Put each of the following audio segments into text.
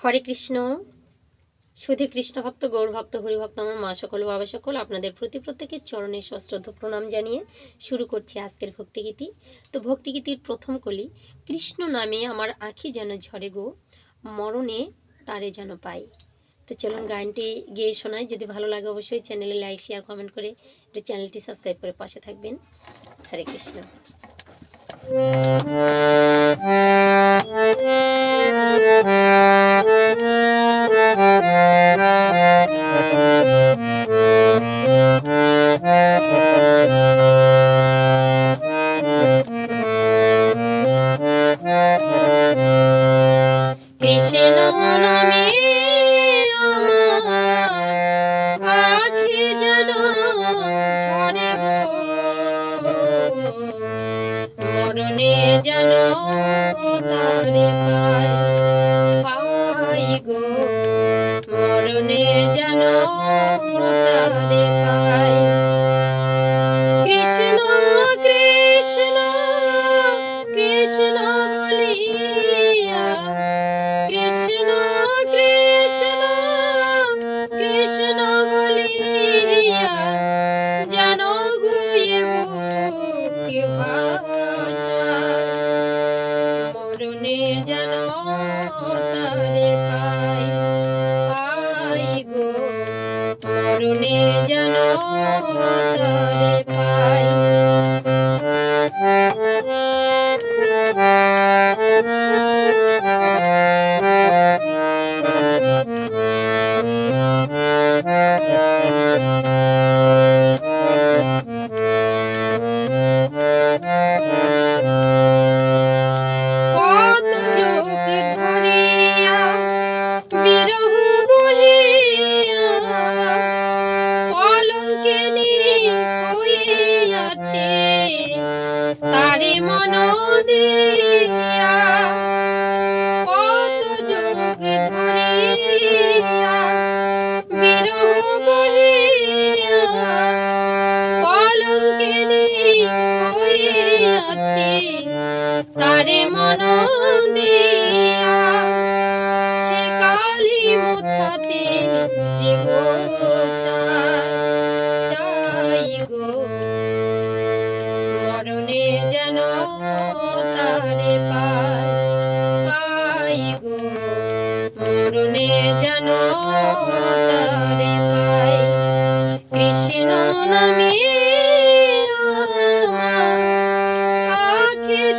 হরে কৃষ্ণ। সুধী কৃষ্ণ ভক্ত, গৌর ভক্ত হরিভক্ত আমার মা সকল, বাবা সকল, আপনাদের প্রতি প্রত্যেকের চরণে সশ্রদ্ধ প্রণাম জানিয়ে শুরু করছি আজকের ভক্তিগীতি। তো ভক্তিগীতির প্রথম কলি, কৃষ্ণ নামে আমার আঁখি যেন ঝরে গো, মরণে তারে যেন পাই। তো চলুন গানটি গিয়ে শোনায় যদি ভালো লাগে অবশ্যই চ্যানেলে লাইক শেয়ার কমেন্ট করে একটু চ্যানেলটি সাবস্ক্রাইব করে পাশে থাকবেন। হরে কৃষ্ণ কৃষ্ণ। আখি যেন ঝরে গো। মরণে যেন তারে পাই গো। মরণে যেন তারে পাই। কৃষ্ণ কৃষ্ণ কৃষ্ণ বলিয়া আছে তারে মন দিয়া। সে কালি মোছাতে যে গো।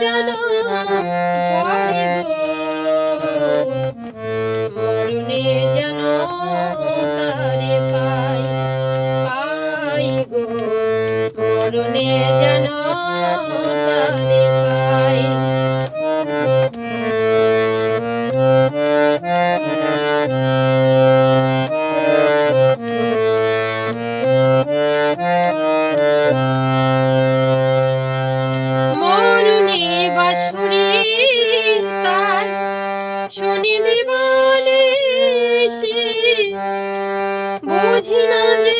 যেন ঝরে গো। মরণে যেন তারে পাই পাই গো। মরণে যেন বাসুরি তার শুনি বুঝি না যে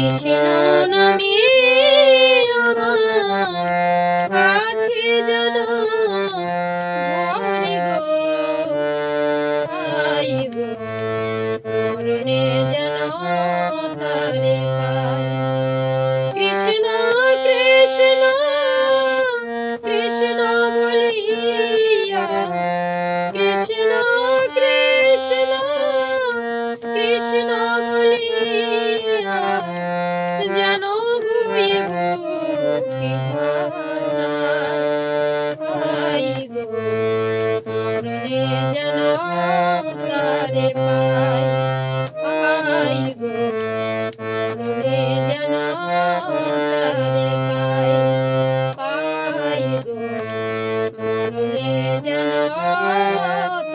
কৃষ্ণ নামে আখি যেন ঝরে গো পাই গো, মরণে যেন তারে কৃষ্ণ কৃষ্ণ কৃষ্ণ বলিয়া Oh,